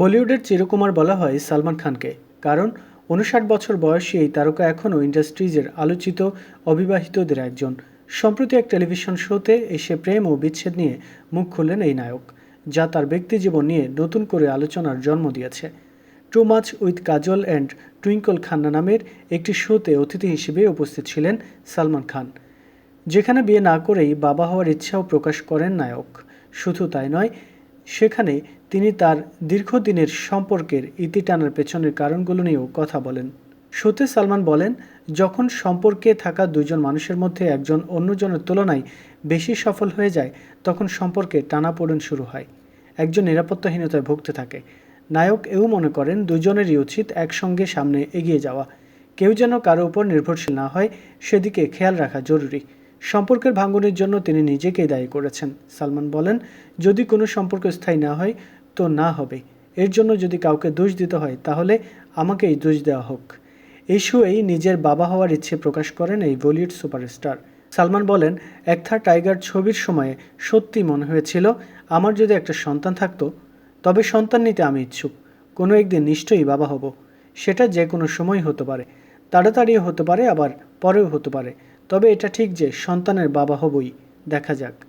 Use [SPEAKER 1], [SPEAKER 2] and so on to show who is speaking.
[SPEAKER 1] বলিউডের চিরকুমার বলা হয় সালমান খানকে, কারণ উনষাট বছর বয়সী এই তারকা এখনও ইন্ডাস্ট্রিজের আলোচিত অবিবাহিতদের একজন। সম্প্রতি এক টেলিভিশন শোতে এসে প্রেম ও বিচ্ছেদ নিয়ে মুখ খুললেন এই নায়ক, যা তার ব্যক্তিজীবন নিয়ে নতুন করে আলোচনার জন্ম দিয়েছে। Too much with Kajol and Twinkle Khanna নামের একটি শোতে অতিথি হিসেবে উপস্থিত ছিলেন সালমান খান, যেখানে বিয়ে না করেই বাবা হওয়ার ইচ্ছাও প্রকাশ করেন নায়ক। শুধু তাই নয় সেখানে তিনি তার দীর্ঘদিনের সম্পর্কের ইতি টানার পেছনের কারণগুলো নিয়েও কথা বলেন। শোতে সালমান বলেন, যখন সম্পর্কে থাকা দুজন মানুষের মধ্যে একজন অন্যজনের তুলনায় বেশি সফল হয়ে যায়, তখন সম্পর্কে টানাপোড়েন শুরু হয়। একজন নিরাপত্তাহীনতায় ভুগতে থাকে। নায়ক এও মনে করেন, দুজনেরই উচিত একসঙ্গে সামনে এগিয়ে যাওয়া। কেউ যেন কারও উপর নির্ভরশীল না হয়, সেদিকে খেয়াল রাখা জরুরি। সম্পর্কের ভাঙনের জন্য তিনি নিজেকেই দায়ী করেছেন। সালমান বলেন, যদি কোনো সম্পর্ক স্থায়ী না হয়, তো না হবে। এর জন্য যদি কাউকে দোষ দিতে হয়, তাহলে আমাকেই দোষ দেওয়া হোক। এই শোয়েই নিজের বাবা হওয়ার ইচ্ছে প্রকাশ করেন এই বলিউড সুপারস্টার। সালমান বলেন একথা টাইগার ছবির সময়ে সত্যি মনে হয়েছিল, আমার যদি একটা সন্তান থাকতো, তবে সন্তান নিতে আমি ইচ্ছুক। কোনো একদিন নিশ্চয়ই বাবা হব। সেটা যে কোনো সময় হতে পারে। তাড়াতাড়িও হতে পারে, আবার পরেও হতে পারে। তবে এটা ঠিক যে সন্তানের বাবা হবই দেখা যাক।